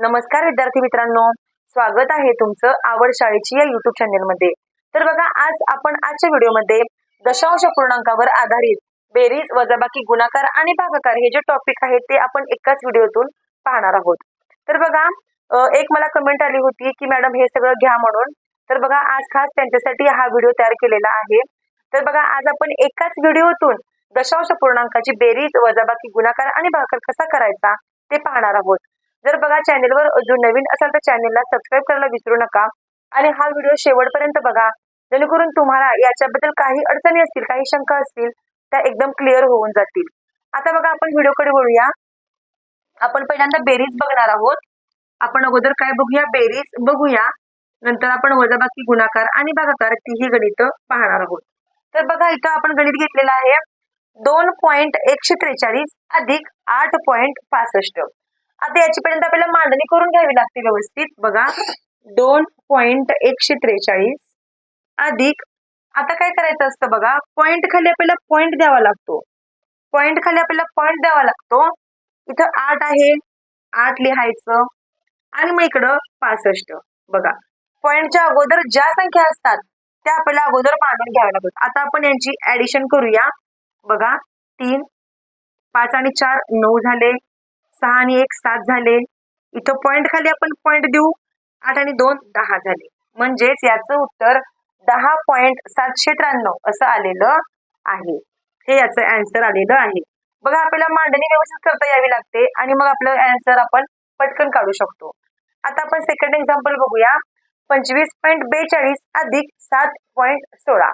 नमस्कार विद्यार्थी मित्रांनो. स्वागत आहे तुमचं आवड शाळेची या युट्यूब चॅनेलमध्ये तर बघा आज आपण आजच्या व्हिडिओमध्ये दशांश पूर्णांकावर आधारित बेरीज वजाबाकी गुणाकार आणि भागाकार हे जे टॉपिक आहेत ते आपण एकाच व्हिडिओतून पाहणार आहोत. तर बघा एक मला कमेंट आली होती की मॅडम हे सगळं घ्या म्हणून. तर बघा आज खास त्यांच्यासाठी हा व्हिडिओ तयार केलेला आहे. तर बघा आज आपण एकाच व्हिडिओतून दशांश पूर्णांकाची बेरीज वजाबाकी गुणाकार आणि भागाकार कसा करायचा ते पाहणार आहोत. जर बघा चॅनेलवर अजून नवीन असाल तर चॅनेलला सबस्क्राईब करायला विसरू नका. आणि हा व्हिडिओ शेवटपर्यंत बघा. जेणेकरून तुम्हाला याच्याबद्दल काही अडचणी असतील काही शंका असतील त्या एकदम क्लिअर होऊन जातील. आता बघा आपण व्हिडिओकडे बोलूया आपण पहिल्यांदा बेरीज बघणार आहोत. आपण अगोदर काय बघूया? बेरीज बघूया. नंतर आपण वजाबाकी गुणाकार आणि भागाकार तीही गणित पाहणार आहोत. तर बघा इथं आपण गणित घेतलेलं आहे. दोन पॉइंट एकशे त्रेचाळीस अधिक आठ पॉइंट पासष्ट. आता याची पर्यंत आपल्याला मांडणी करून घ्यावी लागते व्यवस्थित. बघा. दोन पॉइंट एकशे त्रेचाळीस. अधिक आता काय करायचं असतं बघा? पॉइंट खाली आपल्याला पॉइंट द्यावा लागतो. पॉइंट खाली आपल्याला पॉइंट द्यावा लागतो. इथं आठ आहे. आठ लिहायचं. आणि मग इकडं पासष्ट. बघा. पॉइंटच्या अगोदर ज्या संख्या असतात त्या आपल्याला अगोदर मांडून घ्याव्या लागतात. आता आपण यांची ऍडिशन करूया. बघा. तीन पाच आणि चार नऊ झाले. सहा आणि एक सात झाले. इथं पॉइंट खाली आपण पॉइंट देऊ. आठ आणि दोन दहा झाले. म्हणजेच याचं उत्तर दहा पॉइंट सातशे त्र्याण्णव असं आलेलं आहे. हे याचं अँसर आलेलं आहे. बघा आपल्याला मांडणी व्यवस्थित करता यावी लागते आणि मग आपलं अँसर आपण पटकन काढू शकतो. आता आपण सेकंड एक्झाम्पल बघूया. पंचवीस पॉईंट बेचाळीस अधिक सात पॉईंट सोळा.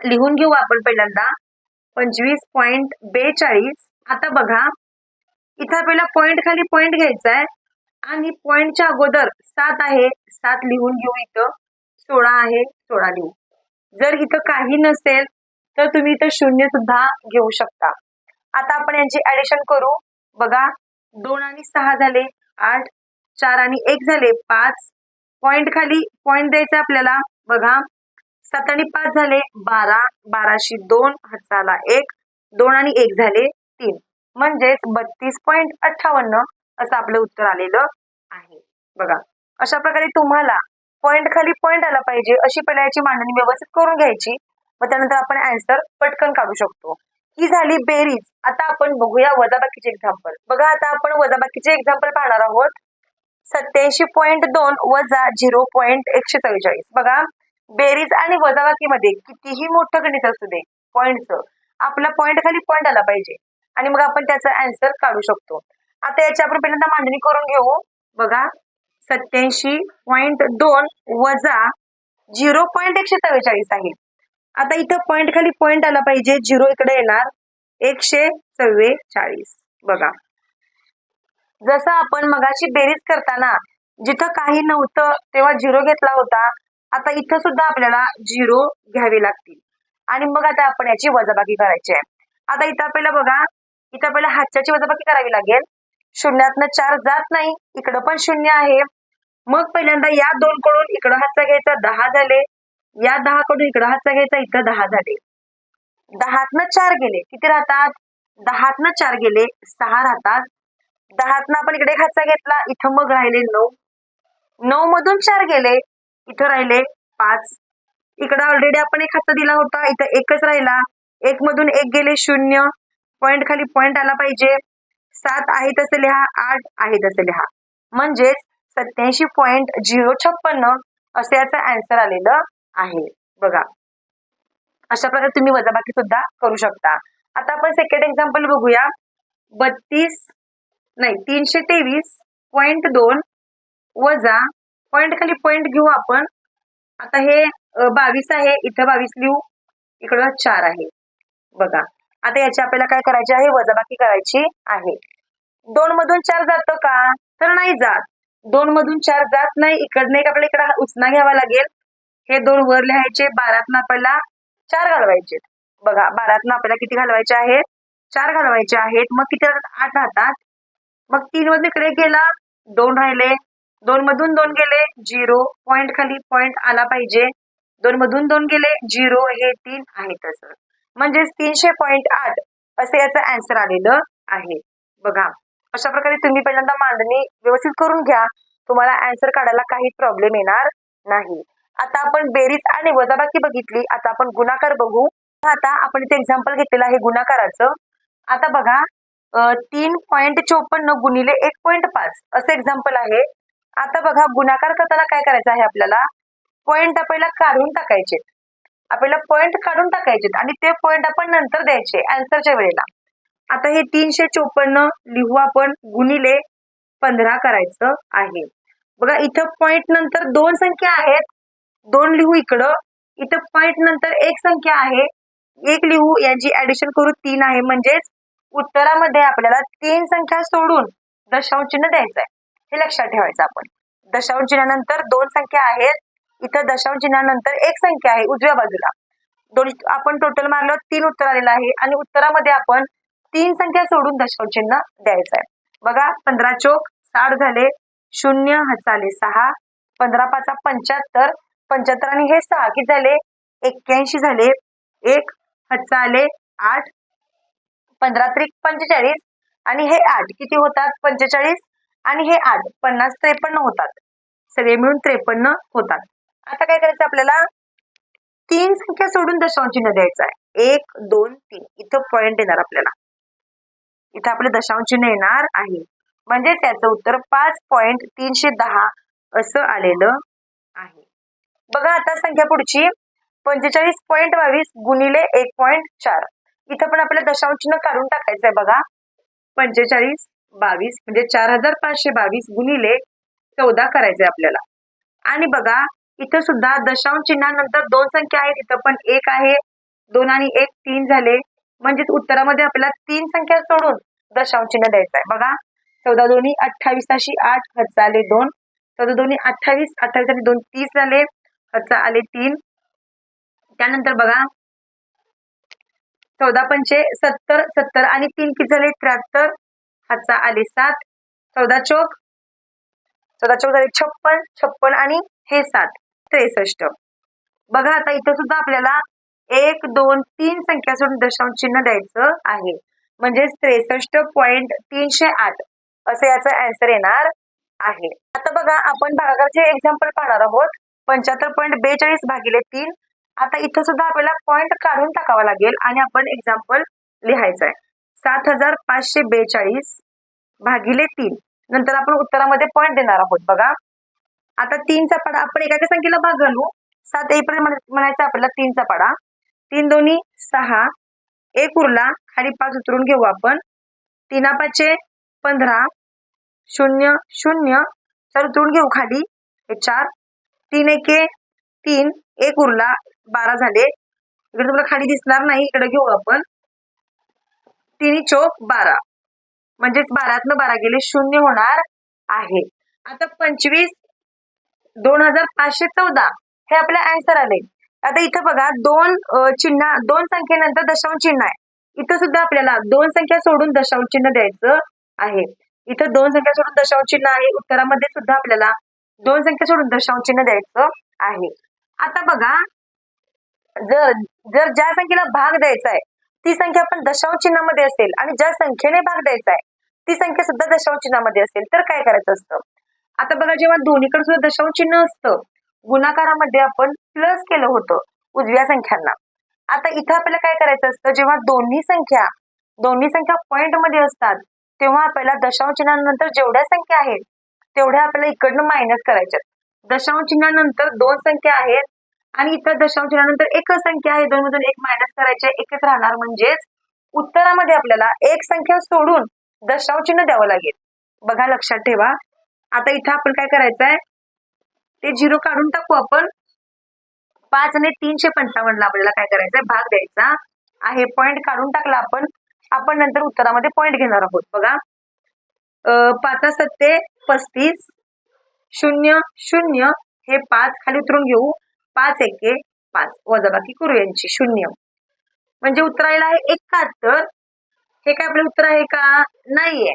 लिहून घेऊ आपण पहिल्यांदा. पंचवीस पॉईंट बेचाळीस. आता बघा इथं आपल्याला पॉइंट खाली पॉइंट घ्यायचा आहे आणि पॉइंटच्या अगोदर सात आहे. सात लिहून घेऊ इथं. सोळा आहे. सोळा लिहू. जर इथं काही नसेल तर तुम्ही इथं शून्य सुद्धा घेऊ शकता. आता आपण यांची ऍडिशन करू. बघा दोन आणि सहा झाले आठ चार आणि एक झाले पाच. पॉइंट खाली पॉइंट द्यायचा आपल्याला. बघा सात आणि पाच झाले बारा. बाराशे दोन हाताला एक. दोन आणि एक झाले तीन. म्हणजेच बत्तीस पॉईंट अठ्ठावन्न असं आपलं उत्तर आलेलं आहे. बघा अशा प्रकारे तुम्हाला पॉईंट खाली पॉईंट आला पाहिजे अशी पहिल्या याची मांडणी व्यवस्थित करून घ्यायची. मग त्यानंतर आपण अँसर पटकन काढू शकतो. ही झाली बेरीज. आता आपण बघूया वजाबाकीचे एक्झाम्पल बघा आता आपण वजाबाकीचे एक्झाम्पल पाहणार आहोत. सत्याऐंशी पॉईंट दोन वजा झिरो पॉईंट एकशे चव्वेचाळीस. बघा बेरीज आणि वजाबाकीमध्ये कितीही मोठं गणित असू दे पॉईंटचं आपला पॉईंट खाली पॉईंट आला पाहिजे. आणि मग आपण त्याचा अँसर काढू शकतो. आता याची आपण पहिल्यांदा मांडणी करून घेऊ. बघा सत्याऐंशी पॉईंट दोन वजा झिरो पॉईंट एकशे चव्वेचाळीस आहे. आता इथं पॉईंट खाली पॉईंट आला पाहिजे झिरो इकडे येणार एकशे चव्वेचाळीस. बघा. जसं आपण मगाशी बेरीज करताना जिथं काही नव्हतं तेव्हा झिरो घेतला होता आता इथं सुद्धा आपल्याला झिरो घ्यावे लागतील. आणि मग आता आपण याची वजाबाकी करायची आहे. आता इथं आपल्याला बघा इथं आपल्याला हातच्याची वजाबाकी करावी लागेल. शून्यातनं चार जात नाही. इकडं पण शून्य आहे. मग पहिल्यांदा या दोन कडून इकडं हातचा घ्यायचा दहा झाले. या दहा कडून इकडं हातचा घ्यायचा इथं दहा झाले. दहातनं चार गेले. किती राहतात? दहातनं चार गेले. सहा राहतात. दहातनं आपण इकडे हातचा घेतला. इथं मग राहिले नऊ. नऊ मधून चार गेले. इथं राहिले पाच. इकडं ऑलरेडी आपण एक हातचा दिला होता. इथं एकच राहिला. एक मधून एक गेले शून्य. पॉइंट खाली पॉइंट आला पाहिजे. सात आहे तसे लिहा आठ आहे तसे लिहा. म्हणजेच सत्याऐंशी पॉइंट झिरो छप्पन्न असं याचं अँसर आलेलं आहे. बघा. अशा प्रकारे तुम्ही वजाबाकी सुद्धा करू शकता. आता आपण सेकंड एक्झाम्पल बघूया. बत्तीस नाही तीनशे तेवीस पॉइंट दोन वजा पॉइंट खाली पॉइंट घेऊ आपण. आता हे बावीस आहे. इथं बावीस लिहू. इकडं चार आहे. बघा. आता याची आपल्याला काय करायचे आहे? वजाबाकी करायची आहे. दोन मधून चार जातं का? तर नाही जात. दोन मधून चार जात नाही. इकडनं एक आपल्याला इकडं उचना घ्यावा लागेल. हे दोन वर लिहायचे. बारातनं आपल्याला चार घालवायचे. बघा बारातनं आपल्याला किती घालवायचे आहेत चार घालवायचे आहेत. मग किती राहतात? आठ राहतात. मग तीन मधून इकडे गेला दोन राहिले. दोन मधून दोन गेले झिरो. पॉइंट खाली पॉइंट आला पाहिजे. दोन मधून दोन गेले झिरो. हे तीन आहेत म्हणजेच तीनशे पॉईंट आठ असं याचं अँसर आलेलं आहे. बघा अशा प्रकारे तुम्ही पहिल्यांदा मांडणी व्यवस्थित करून घ्या. तुम्हाला अँसर काढायला काही प्रॉब्लेम येणार नाही. आता आपण बेरीज आणि वजाबाकी बघितली. आता आपण गुणाकार बघू. आता आपण इथे एक्झाम्पल घेतलेलं आहे गुणाकाराचं. आता बघा तीन पॉईंट चोपन्न गुणिले एक पॉईंट पाच असं एक्झाम्पल आहे. आता बघा गुणाकार करताना काय करायचं आहे आपल्याला? पॉईंट आपल्याला काढून टाकायचे. आपल्याला पॉईंट काढून टाकायचे आणि ते पॉईंट आपण नंतर द्यायचे आन्सरच्या वेळेला. आता हे तीनशे चोपन्न लिहू आपण गुणिले पंधरा करायचं आहे. बघा इथं पॉईंट नंतर दोन संख्या आहेत. दोन लिहू इकडं. इथं पॉईंट नंतर एक संख्या आहे. एक लिहू यांची ऍडिशन करू तीन आहे. म्हणजेच उत्तरामध्ये आपल्याला तीन संख्या सोडून दशांश चिन्ह द्यायचं आहे हे लक्षात ठेवायचं आपण. दशांश चिन्हानंतर दोन संख्या आहेत. इथं दशांश चिन्हानंतर एक संख्या आहे उजव्या बाजूला. दोन आपण टोटल मारलं तीन उत्तर आलेलं आहे आणि उत्तरामध्ये आपण तीन संख्या सोडून दशांश चिन्ह द्यायचं आहे. बघा पंधरा चोक साठ झाले शून्य हातचा सहा पंधरा पाचा पंच्याहत्तर पंच्याहत्तर आणि हे सहा किती झाले? एक्क्याऐंशी झाले. एक हातचा आले आठ पंधरा त्रिक पंचेचाळीस आणि हे आठ किती होतात? पंचेचाळीस आणि हे आठ पन्नास त्रेपन्न होतात. सगळे मिळून त्रेपन्न होतात. आता काय करायचं आपल्याला? तीन संख्या सोडून दशांश चिन्ह द्यायचं आहे. एक दोन तीन. इथं पॉइंट येणार आपल्याला. इथं आपले दशांश चिन्ह येणार आहे. म्हणजेच याचं उत्तर पाच पॉइंट तीनशे दहा असं आलेलं आहे. बघा आता संख्या पुढची. पंचेचाळीस पॉईंट बावीस गुणिले एक पॉईंट चार. इथं पण आपल्याला दशांश चिन्ह काढून टाकायचं आहे बघा. पंचेचाळीस बावीस म्हणजे चार हजार पाचशे बावीस गुणिले चौदा करायचंय आपल्याला. आणि बघा इथं सुद्धा दशांश चिन्हानंतर दोन संख्या आहेत इथं पण एक आहे दोन आणि एक तीन झाले. म्हणजेच उत्तरामध्ये आपल्याला तीन संख्या सोडून दशांश चिन्ह द्यायचं आहे. बघा चौदा दोन्ही अठ्ठावीसाशी आठ हजा आले दोन. चौदा दोन्ही अठ्ठावीस अठ्ठावीस आणि दोन तीस झाले. हजा आले तीन. त्यानंतर बघा चौदा पंचे सत्तर सत्तर आणि तीन किती झाले? त्र्याहत्तर. हातचा आले सात. चौदा चौक चौदा चौक झाले छप्पन छप्पन आणि हे सात. त्रेसष्ट. बघा आता इथं सुद्धा आपल्याला एक दोन तीन संख्या सोडून दशांश चिन्ह द्यायचं आहे. म्हणजेच त्रेसष्ट पॉइंट तीनशे आठ असं याचं अँसर येणार आहे. आता बघा आपण भागाकारचे एक्झाम्पल पाहणार आहोत. पंच्याहत्तर पॉईंट बेचाळीस भागिले तीन. आता इथं सुद्धा आपल्याला पॉईंट काढून टाकावा लागेल आणि आपण एक्झाम्पल लिहायचं आहे. सात हजार पाचशे बेचाळीस भागिले तीन. नंतर आपण उत्तरामध्ये पॉईंट देणार आहोत. बघा. आता तीनचा पाडा आपण एकाच्या संख्येला भाग घालू. सात येईपर्यंत म्हण- म्हणायचं आपल्याला तीनचा पाडा. तीन दोन्ही सहा. एक उरला खाली पाच उतरून घेऊ आपण. तीना पाचशे पंधरा. शून्य शून्य. चार उतरून घेऊ खाली. हे चार. तीन एके तीन. एक उरला बारा झाले. इकडे तुम्हाला खाली दिसणार नाही इकडे घेऊ आपण. तिन्ही चोक बारा. म्हणजेच बारातनं बारा गेले शून्य होणार आहे. आता पंचवीस दोन हजार पाचशे चौदा. हे आपलं अँसर आले. आता इथं बघा दोन चिन्ह दोन संख्येनंतर दशांश चिन्ह आहे. इथं सुद्धा आपल्याला दोन संख्या सोडून दशांश चिन्ह द्यायचं आहे. इथं दोन संख्या सोडून दशांश चिन्ह आहे. उत्तरामध्ये सुद्धा आपल्याला दोन संख्या सोडून दशांश चिन्ह द्यायचं आहे. आता बघा जर जर ज्या संख्येला भाग द्यायचा आहे ती संख्या आपण दशांश चिन्हामध्ये असेल आणि ज्या संख्येने भाग द्यायचा आहे ती संख्या सुद्धा दशांश चिन्हामध्ये असेल तर काय करायचं असतं? आता बघा जेव्हा दोन्हीकडे सुद्धा दशांश चिन्ह असतं गुणाकारामध्ये आपण प्लस केलं होतं उजव्या संख्यांना. आता इथं आपल्याला काय करायचं असतं जेव्हा दोन्ही संख्या दोन्ही संख्या पॉइंटमध्ये असतात तेव्हा आपल्याला दशांश चिन्हानंतर जेवढ्या संख्या आहेत तेवढ्या आपल्याला इकडनं मायनस करायच्या दशांश चिन्हानंतर दोन संख्या आहेत आणि इथं दशांश चिन्हानंतर एकच संख्या आहे दोन मधून एक मायनस करायचे एकच राहणार म्हणजेच उत्तरामध्ये आपल्याला एक संख्या सोडून दशांश चिन्ह द्यावं लागेल. बघा लक्षात ठेवा. आता इथं आपण काय करायचं आहे ते झिरो काढून टाकू आपण. पाच आणि तीनशे पंचावन्नला आपल्याला काय करायचंय? भाग द्यायचा. आहे पॉईंट काढून टाकला आपण. आपण नंतर उत्तरामध्ये पॉईंट घेणार आहोत. बघा. पाच सत्ते पस्तीस. शून्य शून्य. हे पाच खाली उतरून घेऊ. पाच एके पाच. वजाबाकी करू यांची. शून्य. म्हणजे उत्तर आलेलं आहे एकाहत्तर. हे काय आपलं उत्तर आहे का? नाहीये.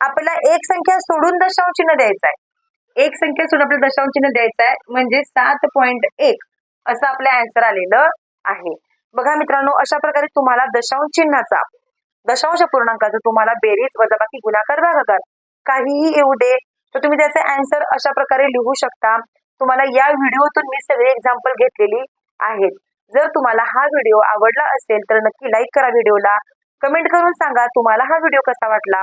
आपल्याला एक संख्या सोडून दशांश चिन्ह द्यायचं आहे एक संख्या सोडून आपल्याला दशांश चिन्ह द्यायचं आहे म्हणजे सात पॉईंट एक असं आपलं आन्सर आलेलं आहे. बघा मित्रांनो अशा प्रकारे तुम्हाला दशांश चिन्हाचा दशांश पूर्णांकाचा तुम्हाला बेरीज वजाबाकी गुणाकार भागाकार काहीही येऊ दे. तर तुम्ही त्याचे अँसर अशा प्रकारे लिहू शकता. तुम्हाला या व्हिडिओतून मी सगळे एक्झाम्पल घेतलेली आहेत. जर तुम्हाला हा व्हिडिओ आवडला असेल तर नक्की लाईक करा व्हिडिओला. कमेंट करून सांगा तुम्हाला हा व्हिडिओ कसा वाटला.